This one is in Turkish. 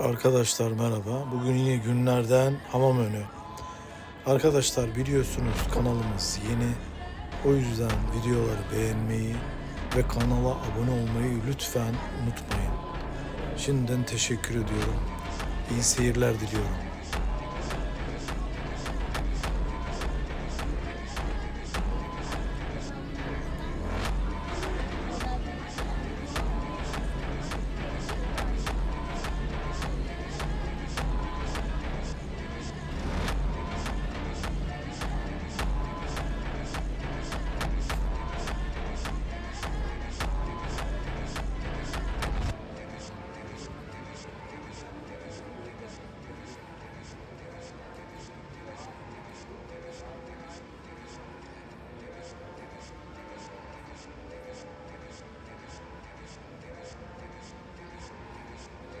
Arkadaşlar merhaba. Bugün yine günlerden hamam önü. Arkadaşlar biliyorsunuz kanalımız yeni. O yüzden videoları beğenmeyi ve kanala abone olmayı lütfen unutmayın. Şimdiden teşekkür ediyorum. İyi seyirler diliyorum.